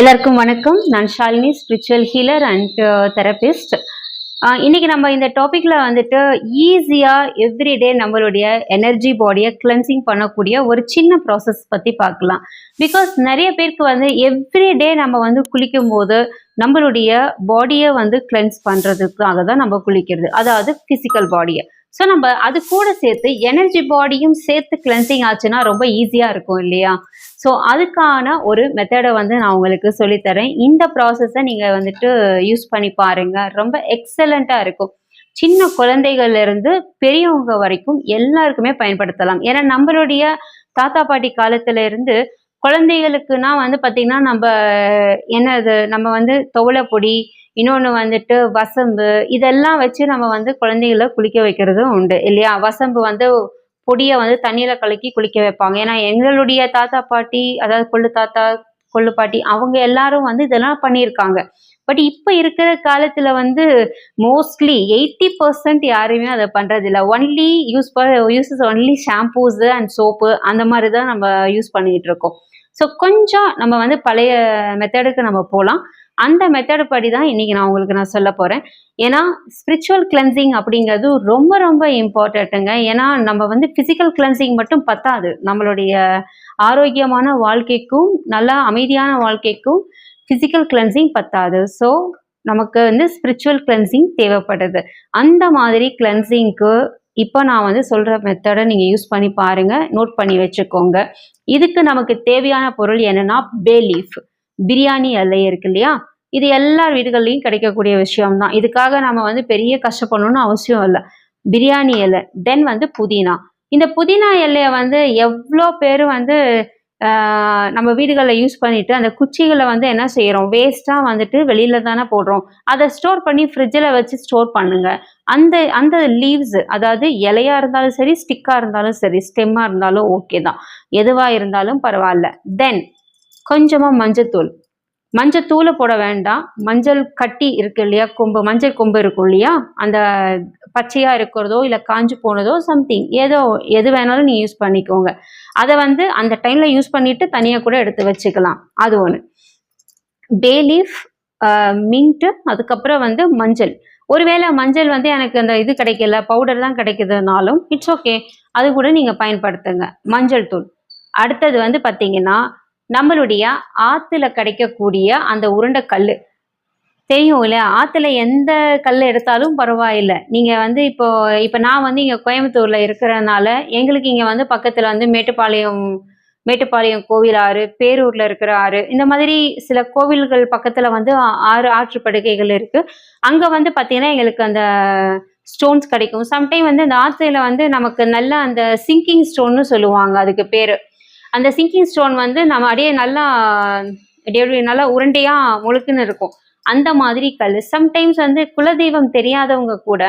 எல்லாருக்கும் வணக்கம். நான் Shalini spiritual healer and therapist இன்னைக்கு நம்ம இந்த டாபிக்ல வந்துட்டு ஈஸியா எவ்ரிடே நம்மளுடைய எனர்ஜி பாடியை கிளென்சிங் பண்ணக்கூடிய ஒரு சின்ன ப்ராசஸ் பத்தி பார்க்கலாம். பிகாஸ் நிறைய பேருக்கு வந்து எவ்ரிடே நம்ம வந்து குளிக்கும் போது நம்மளுடைய பாடியை வந்து கிளென்ஸ் பண்றதுக்காக தான் நம்ம குளிக்கிறது. அதாவது பிசிக்கல் பாடியை ஸோ நம்ம அது கூட சேர்த்து எனர்ஜி பாடியும் சேர்த்து கிளென்சிங் ஆச்சுன்னா ரொம்ப ஈஸியாக இருக்கும் இல்லையா? ஸோ அதுக்கான ஒரு மெத்தடை வந்து நான் உங்களுக்கு சொல்லித்தரேன். இந்த ப்ராசஸை நீங்கள் வந்துட்டு யூஸ் பண்ணி பாருங்க. ரொம்ப எக்ஸலண்ட்டாக இருக்கும். சின்ன குழந்தைகள்லேருந்து பெரியவங்க வரைக்கும் எல்லாருக்குமே பயன்படுத்தலாம். ஏன்னா நம்மளுடைய தாத்தா பாட்டி காலத்துல இருந்து குழந்தைகளுக்குனா வந்து பார்த்திங்கன்னா நம்ம என்னது நம்ம வந்து துவளை பொடி இன்னொன்று வந்துட்டு வசம்பு இதெல்லாம் வச்சு நம்ம வந்து குழந்தைகளை குளிக்க வைக்கிறதும் உண்டு இல்லையா? வசம்பு வந்து பொடியை வந்து தண்ணியில் கலக்கி குளிக்க வைப்பாங்க. ஏன்னா எங்களுடைய தாத்தா பாட்டி அதாவது கொள்ளு தாத்தா கொள்ளு பாட்டி அவங்க எல்லாரும் வந்து இதெல்லாம் பண்ணியிருக்காங்க. பட் இப்போ இருக்கிற காலத்தில் வந்து மோஸ்ட்லி எயிட்டி பர்சன்ட் யாருமே அதை பண்ணுறதில்ல only use uses only shampoos and soap அந்த மாதிரி தான் நம்ம யூஸ் பண்ணிகிட்டு இருக்கோம். ஸோ கொஞ்சம் நம்ம வந்து பழைய மெத்தடுக்கு நம்ம போகலாம். அந்த மெத்தடு படி தான் இன்னைக்கு நான் உங்களுக்கு நான் சொல்ல போறேன். ஏன்னா ஸ்பிரிச்சுவல் கிளென்சிங் அப்படிங்கிறது ரொம்ப ரொம்ப இம்பார்ட்டண்ட்டுங்க ஏன்னா நம்ம வந்து ஃபிசிக்கல் கிளென்சிங் மட்டும் பத்தாது. நம்மளுடைய ஆரோக்கியமான வாழ்க்கைக்கும் நல்ல அமைதியான வாழ்க்கைக்கும் ஃபிசிக்கல் கிளென்சிங் பத்தாது. ஸோ நமக்கு வந்து ஸ்பிரிச்சுவல் கிளென்சிங் தேவைப்படுது. அந்த மாதிரி கிளென்சிங்க்கு இப்போ நான் வந்து சொல்கிற மெத்தடை நீங்கள் யூஸ் பண்ணி பாருங்கள் நோட் பண்ணி வச்சுக்கோங்க. இதுக்கு நமக்கு தேவையான பொருள் என்னன்னா பே லீஃப் பிரியாணி இலை இருக்கு இல்லையா? இது எல்லா வீடுகள்லையும் கிடைக்கக்கூடிய விஷயம் தான் இதுக்காக நம்ம வந்து பெரிய கஷ்டப்படணும்னு அவசியம் இல்லை. பிரியாணி இலை தென் வந்து புதினா. இந்த புதினா இலையை வந்து எவ்வளோ பேர் வந்து நம்ம வீடுகளில் யூஸ் பண்ணிட்டு அந்த குச்சிகளை வந்து என்ன செய்கிறோம் வேஸ்ட்டாக வந்துட்டு வெளியில தானே போடுறோம். அதை ஸ்டோர் பண்ணி ஃப்ரிட்ஜில் வச்சு ஸ்டோர் பண்ணுங்க. அந்த அந்த லீவ்ஸ் அதாவது இலையா இருந்தாலும் சரி ஸ்டிக்காக இருந்தாலும் சரி ஸ்டெம்மாக இருந்தாலும் ஓகே தான். எதுவாக இருந்தாலும் பரவாயில்ல. தென் கொஞ்சமாக மஞ்சத்தூள். மஞ்சத்தூளை போட வேண்டாம். மஞ்சள் கட்டி இருக்கு இல்லையா? கொம்பு மஞ்சள் கொம்பு இருக்கும் இல்லையா? அந்த பச்சையாக இருக்கிறதோ இல்லை காஞ்சு போனதோ சம்திங் ஏதோ எது வேணாலும் நீ யூஸ் பண்ணிக்கோங்க. அதை வந்து அந்த டைமில் யூஸ் பண்ணிட்டு தனியாக கூட எடுத்து வச்சுக்கலாம். அது ஒன்று பேலீஃப் மின்ட்டு அதுக்கப்புறம் வந்து மஞ்சள். ஒருவேளை மஞ்சள் வந்து எனக்கு அந்த இது கிடைக்கல பவுடர் தான் கிடைக்குதுனாலும் இட்ஸ் ஓகே அது கூட நீங்கள் பயன்படுத்துங்க. மஞ்சள் தூள். அடுத்தது வந்து பார்த்தீங்கன்னா நம்மளுடைய ஆற்றுல கிடைக்கக்கூடிய அந்த உருண்டை கல் தெரியும் இல்லையா ஆற்றுல எந்த கல் எடுத்தாலும் பரவாயில்லை. நீங்கள் வந்து இப்போ இப்போ நான் வந்து இங்கே கோயம்புத்தூரில் இருக்கிறனால எங்களுக்கு இங்கே வந்து பக்கத்தில் வந்து மேட்டுப்பாளையம் மேட்டுப்பாளையம் கோவில் ஆறு பேரூரில் இருக்கிற ஆறு இந்த மாதிரி சில கோவில்கள் பக்கத்தில் வந்து ஆறு ஆறு ஆற்றுப்படுகைகள் இருக்குது அங்கே வந்து பார்த்திங்கன்னா எங்களுக்கு அந்த ஸ்டோன்ஸ் கிடைக்கும். சம்டைம் வந்து இந்த ஆற்றுல வந்து நமக்கு நல்ல அந்த சிங்கிங் ஸ்டோன்னு சொல்லுவாங்க அதுக்கு பேர். அந்த சிங்கிங் ஸ்டோன் வந்து நம்ம அப்படியே நல்லா அப்படியே நல்லா உருண்டையாக முழுக்குன்னு இருக்கும். அந்த மாதிரி கல். சம்டைம்ஸ் வந்து குலதெய்வம் தெரியாதவங்க கூட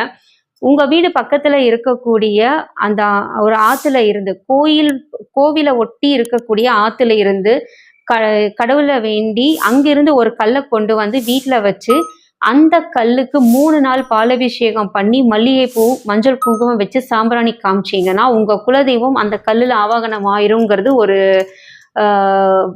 உங்க வீடு பக்கத்துல இருக்கக்கூடிய அந்த ஒரு ஆத்துல இருந்து கோயில் கோவிலை ஒட்டி இருக்கக்கூடிய ஆத்துல இருந்து க கடவுளை வேண்டி அங்கிருந்து ஒரு கல்லை கொண்டு வந்து வீட்டில் வச்சு அந்த கல்லுக்கு மூணு நாள் பாலபிஷேகம் பண்ணி மல்லிகைப்பூ மஞ்சள் குங்குமம் வச்சு சாம்பிராணி காமிச்சீங்கன்னா உங்க குலதெய்வம் அந்த கல்லில் ஆவாகனம் ஆயிருங்கிறது ஒரு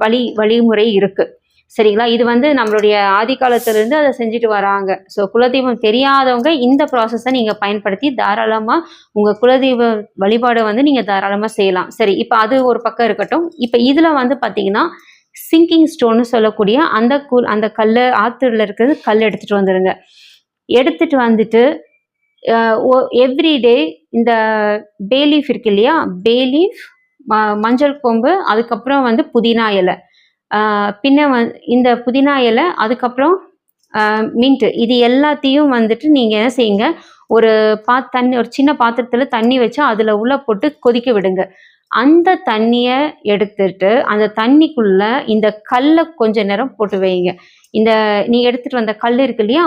வழி வழிமுறை இருக்கு. சரிங்களா? இது வந்து நம்மளுடைய ஆதி காலத்திலிருந்து அதை செஞ்சுட்டு வராங்க. ஸோ குலதெய்வம் தெரியாதவங்க இந்த ப்ராசஸை நீங்கள் பயன்படுத்தி தாராளமாக உங்கள் குலதெய்வ வழிபாடை வந்து நீங்கள் தாராளமாக செய்யலாம். சரி இப்போ அது ஒரு பக்கம் இருக்கட்டும். இப்போ இதில் வந்து பார்த்தீங்கன்னா சிங்கிங் ஸ்டோன்னு சொல்லக்கூடிய அந்த கூழ் அந்த கல் ஆற்றுல இருக்கிறது கல் எடுத்துகிட்டு வந்துடுங்க எடுத்துட்டு வந்துட்டு எவ்ரிடே இந்த பேலீஃப் இருக்கு இல்லையா? பேலீஃப் மஞ்சள் கொம்பு அதுக்கப்புறம் வந்து புதினா இலை. பின்ன இந்த புதினா இலை அதுக்கப்புறம் மின்ட்டு இது எல்லாத்தையும் வந்துட்டு நீங்கள் என்ன செய்யுங்க ஒரு பா தண்ணி ஒரு சின்ன பாத்திரத்தில் தண்ணி வச்சு அதில் உள்ள போட்டு கொதிக்க விடுங்க. அந்த தண்ணியை எடுத்துட்டு அந்த தண்ணிக்குள்ள இந்த கல்லை கொஞ்ச நேரம் போட்டு வைங்க. இந்த நீங்கள் எடுத்துட்டு வந்த கல் இருக்கு இல்லையா?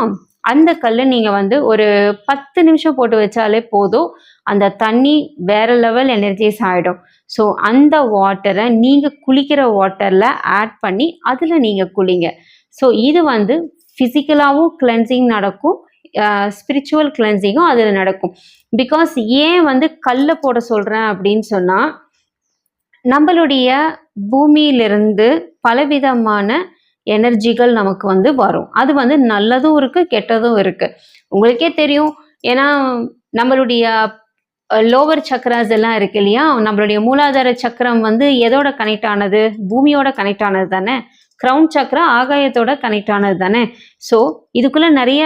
அந்த கல்லை நீங்கள் வந்து ஒரு பத்து நிமிஷம் போட்டு வச்சாலே போதும். அந்த தண்ணி வேற லெவல் எனர்ஜிஸ் ஆகிடும் ஸோ அந்த வாட்டரை நீங்கள் குளிக்கிற வாட்டரில் ஆட் பண்ணி அதில் நீங்கள் குளிங்க. ஸோ இது வந்து ஃபிசிக்கலாகவும் கிளென்சிங் நடக்கும். ஸ்பிரிச்சுவல் கிளென்சிங்கும் அதில் நடக்கும். பிகாஸ் ஏன் வந்து கல்லை போட சொல்கிறேன் அப்படின்னு சொன்னால் நம்மளுடைய பூமியிலிருந்து பலவிதமான எனர்ஜிகள் நமக்கு வந்து வரும். அது வந்து நல்லதும் இருக்குது கெட்டதும் இருக்குது உங்களுக்கே தெரியும். ஏன்னா நம்மளுடைய லோவர் சக்கராஸ் எல்லாம் இருக்கு இல்லையா? நம்மளுடைய மூலாதார சக்கரம் வந்து எதோட கனெக்ட் ஆனது? பூமியோட கனெக்ட் ஆனது தானே? க்ரௌண்ட் சக்கரா ஆகாயத்தோட கனெக்ட் ஆனது தானே? ஸோ இதுக்குள்ள நிறைய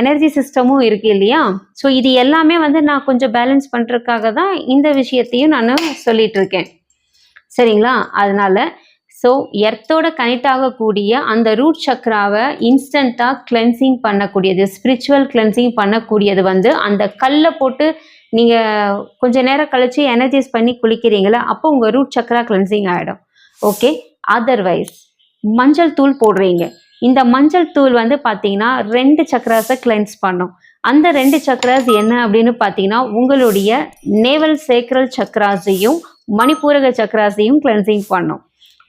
எனர்ஜி சிஸ்டமும் இருக்கு இல்லையா? ஸோ இது எல்லாமே வந்து நான் கொஞ்சம் பேலன்ஸ் பண்ணுறதுக்காக தான் இந்த விஷயத்தையும் நான் சொல்லிட்டு இருக்கேன். சரிங்களா? அதனால ஸோ எர்த்தோட கனெக்ட் ஆகக்கூடிய அந்த ரூட் சக்கராவை இன்ஸ்டண்ட்டாக கிளென்சிங் பண்ணக்கூடியது ஸ்பிரிச்சுவல் கிளென்சிங் பண்ணக்கூடியது வந்து அந்த கல்லை போட்டு நீங்கள் கொஞ்ச நேரம் கழித்து எனர்ஜைஸ் பண்ணி குளிக்கிறீங்களா? அப்போ உங்கள் ரூட் சக்கரா கிளென்சிங் ஆகிடும் ஓகே அதர்வைஸ் மஞ்சள் தூள் போடுறீங்க. இந்த மஞ்சள் தூள் வந்து பார்த்தீங்கன்னா ரெண்டு சக்கராஸை கிளென்ஸ் பண்ணும். அந்த ரெண்டு சக்கராஸ் என்ன அப்படின்னு பார்த்தீங்கன்னா உங்களுடைய நேவல் சேக்ரல் சக்கராஸையும் மணிப்பூரக சக்கராசியும் கிளென்சிங் பண்ணும்.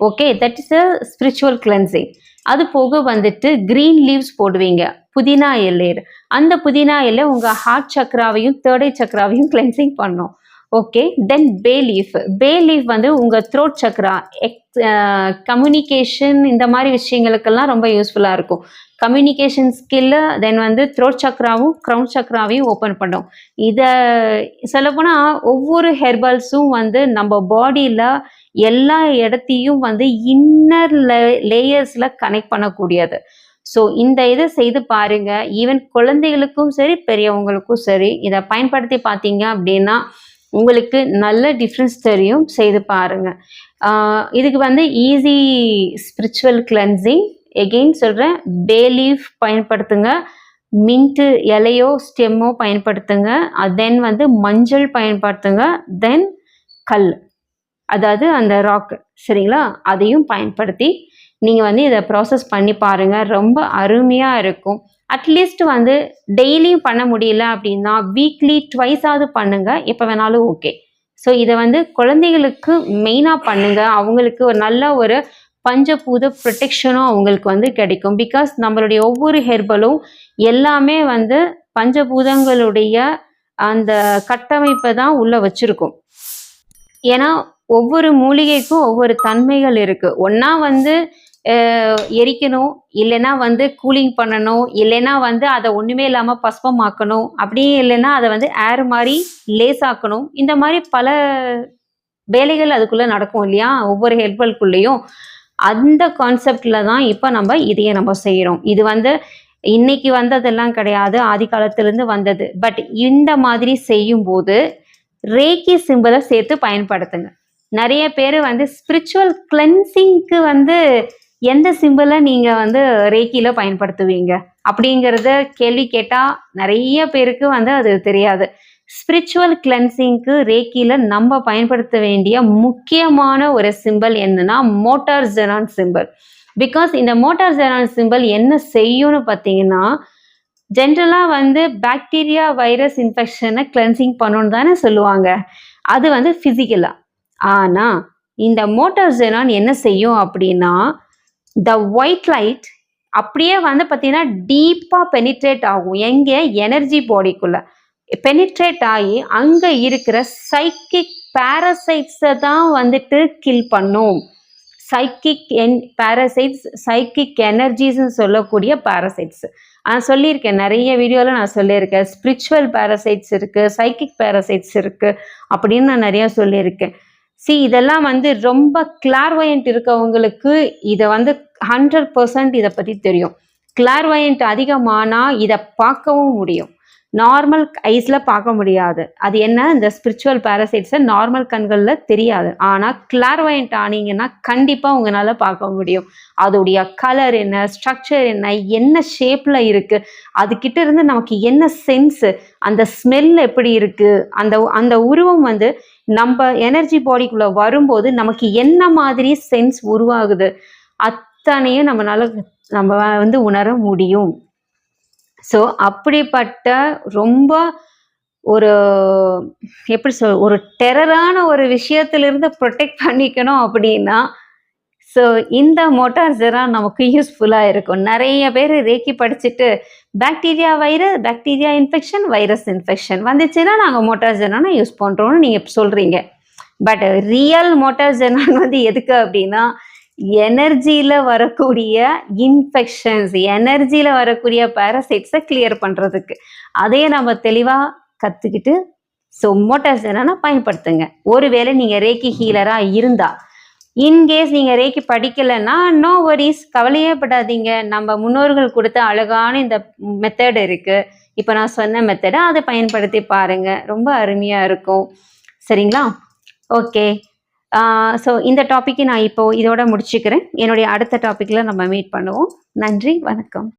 Okay that is a spiritual cleansing அது போக வந்துட்டு க்ரீன் லீவ்ஸ் போடுவீங்க புதினா இலையர் அந்த புதினா இலை உங்கள் ஹார்ட் சக்கராவையும் தேர்டை சக்கராவையும் கிளென்சிங் பண்ணும். Okay then bay leaf bay leaf வந்து உங்கள் த்ரோட் சக்கரா எக் கம்யூனிகேஷன் இந்த மாதிரி விஷயங்களுக்கெல்லாம் ரொம்ப யூஸ்ஃபுல்லாக இருக்கும். கம்யூனிகேஷன் ஸ்கில்லு தென் வந்து த்ரோட் சக்கராவும் க்ரௌன் சக்கராவையும் ஓப்பன் பண்ணும். இதை சொல்லப்போனால் ஒவ்வொரு ஹெர்பல்ஸும் வந்து நம்ம பாடியில் எல்லா இடத்தையும் வந்து இன்னர் லேயர்ஸில் கனெக்ட் பண்ணக்கூடியது. ஸோ இந்த இதை செய்து பாருங்கள் ஈவன் குழந்தைகளுக்கும் சரி பெரியவங்களுக்கும் சரி இதை பயன்படுத்தி பார்த்தீங்க அப்படின்னா உங்களுக்கு நல்ல டிஃப்ரென்ஸ் தெரியும் செய்து பாருங்கள் இதுக்கு வந்து ஈஸி ஸ்பிரிச்சுவல் கிளென்சிங் எகெயின் சொல்கிறேன் பே லீஃப் பயன்படுத்துங்க. மின்ட்டு இலையோ ஸ்டெம்மோ பயன்படுத்துங்க. தென் வந்து மஞ்சள் பயன்படுத்துங்க. தென் கல் அதாவது அந்த ராக்கு சரிங்களா? அதையும் பயன்படுத்தி நீங்கள் வந்து இதை ப்ராசஸ் பண்ணி பாருங்கள் ரொம்ப அருமையாக இருக்கும். அட்லீஸ்ட் வந்து டெய்லியும் பண்ண முடியல அப்படின்னா வீக்லி ட்வைஸாவது பண்ணுங்க. எப்போ வேணாலும் ஓகே ஸோ இதை வந்து குழந்தைகளுக்கு மெயினாக பண்ணுங்க. அவங்களுக்கு ஒரு நல்ல ஒரு பஞ்சபூத ப்ரொடெக்ஷனும் அவங்களுக்கு வந்து கிடைக்கும். பிகாஸ் நம்மளுடைய ஒவ்வொரு ஹெர்பலும் எல்லாமே வந்து பஞ்சபூதங்களுடைய அந்த கட்டமைப்பை தான் உள்ள வச்சிருக்கும். ஏன்னா ஒவ்வொரு மூலிகைக்கும் ஒவ்வொரு தன்மைகள் இருக்கு. ஒன்றா வந்து எரிக்கணும் இல்லைன்னா வந்து கூலிங் பண்ணணும் இல்லைன்னா வந்து அதை ஒன்றுமே இல்லாமல் பஸ்பமாக்கணும் அப்படியே இல்லைன்னா அதை வந்து ஏர் மாதிரி லேசாக்கணும். இந்த மாதிரி பல வேலைகள் அதுக்குள்ளே நடக்கும் இல்லையா? ஒவ்வொரு ஹெல்பல்குள்ளேயும் அந்த கான்செப்டில் தான் இப்போ நம்ம இதையே நம்ம செய்கிறோம் இது வந்து இன்னைக்கு வந்ததெல்லாம் கிடையாது ஆதி காலத்திலேருந்து வந்தது. பட் இந்த மாதிரி செய்யும்போது ரேக்கி சிம்பிளை சேர்த்து பயன்படுத்துங்க. நிறைய பேர் வந்து ஸ்பிரிச்சுவல் கிளென்சிங்க்கு வந்து எந்த சிம்பிளை நீங்கள் வந்து ரேக்கியில் பயன்படுத்துவீங்க? அப்படிங்கிறத கேள்வி கேட்டால் நிறைய பேருக்கு வந்து அது தெரியாது. ஸ்பிரிச்சுவல் கிளென்சிங்க்கு ரேக்கியில் நம்ம பயன்படுத்த வேண்டிய முக்கியமான ஒரு சிம்பிள் என்னன்னா மோட்டார் ஜெரான் சிம்பிள் பிகாஸ் இந்த மோட்டார் ஜெரான் சிம்பிள் என்ன செய்யும்னு பார்த்தீங்கன்னா ஜென்ரலாக வந்து பாக்டீரியா வைரஸ் இன்ஃபெக்ஷனை கிளென்சிங் பண்ணணும்னு தானே சொல்லுவாங்க. அது வந்து ஃபிசிக்கலாக ஆனால் இந்த மோட்டார் ஜெரான் என்ன செய்யும் அப்படின்னா த ஒயிட் லைட் அப்படியே வந்து பார்த்தீங்கன்னா டீப்பாக பெனிட்ரேட் ஆகும். எங்கே? எனர்ஜி பாடிக்குள்ள பெனிட்ரேட் ஆகி அங்கே இருக்கிற சைக்கிக் பேரசைட்ஸை தான் வந்துட்டு கில் பண்ணும். சைக்கிக் என் பேரசைட்ஸ் சைக்கிக் எனர்ஜிஸ்ன்னு சொல்லக்கூடிய பேரசைட்ஸ் நான் சொல்லியிருக்கேன் நிறைய வீடியோவில் நான் சொல்லியிருக்கேன். ஸ்பிரிச்சுவல் பாரசைட்ஸ் இருக்குது சைக்கிக் பேரசைட்ஸ் இருக்குது அப்படின்னு நான் நிறையா சொல்லியிருக்கேன். சி இதெல்லாம் வந்து ரொம்ப கிளார்வயண்ட் இருக்கவங்களுக்கு இதை வந்து ஹண்ட்ரட் பர்சன்ட் இதை பற்றி தெரியும். கிளார்வயண்ட் அதிகமானால் இதை பார்க்கவும் முடியும். நார்மல் ஐஸில் பார்க்க முடியாது. அது என்ன? இந்த ஸ்பிரிச்சுவல் பேரசைட்ஸை நார்மல் கண்களில் தெரியாது. ஆனால் கிளார்வயண்ட் ஆனீங்கன்னா கண்டிப்பாக உங்களால் பார்க்க முடியும். அதோடைய கலர் என்ன? ஸ்ட்ரக்சர் என்ன? என்ன ஷேப்பில் இருக்குது அதுக்கிட்ட இருந்து நமக்கு என்ன சென்ஸு அந்த ஸ்மெல் எப்படி இருக்குது அந்த அந்த உருவம் வந்து நம்ம எனர்ஜி பாடிக்குள்ளே வரும்போது நமக்கு என்ன மாதிரி சென்ஸ் உருவாகுது? அத்தனையும் நம்மளால நம்ம வந்து உணர முடியும். ஸோ அப்படிப்பட்ட ரொம்ப ஒரு எப்படி சொல் ஒரு டெரரான ஒரு விஷயத்திலிருந்து ப்ரொடெக்ட் பண்ணிக்கணும் அப்படின்னா ஸோ இந்த மோட்டார் ஜெரா நமக்கு யூஸ்ஃபுல்லாக இருக்கும். நிறைய பேர் ரேக்கி படிச்சுட்டு bacteria virus bacteria infection virus infection வந்துச்சுன்னா நாங்கள் மோட்டார் ஜெனானை யூஸ் பண்ணுறோன்னு நீங்கள் சொல்கிறீங்க பட் ரியல் மோட்டார் ஜெனான் வந்து எதுக்கு அப்படின்னா எனர்ஜியில் வரக்கூடிய இன்ஃபெக்ஷன்ஸ் எனர்ஜியில் வரக்கூடிய பேரசைட்ஸை கிளியர் பண்ணுறதுக்கு அதையே நம்ம தெளிவாக கற்றுக்கிட்டு ஸோ மோட்டார்ஸ் என்னன்னா பயன்படுத்துங்க. ஒருவேளை நீங்கள் ரேக்கி ஹீலராக இருந்தால் இன்கேஸ் நீங்கள் ரேக்கி படிக்கலைன்னா நோ வரிஸ் கவலையே படாதீங்க. நம்ம முன்னோர்கள் கொடுத்த அழகான இந்த மெத்தட் இருக்குது இப்போ நான் சொன்ன மெத்தடை அதை பயன்படுத்தி பாருங்கள் ரொம்ப அருமையாக இருக்கும். சரிங்களா? ஓகே ஸோ இந்த டாப்பிக்கை நான் இப்போது இதோட முடிச்சுக்கிறேன். என்னுடைய அடுத்த டாப்பிக்கில் நம்ம மீட் பண்ணுவோம். நன்றி வணக்கம்.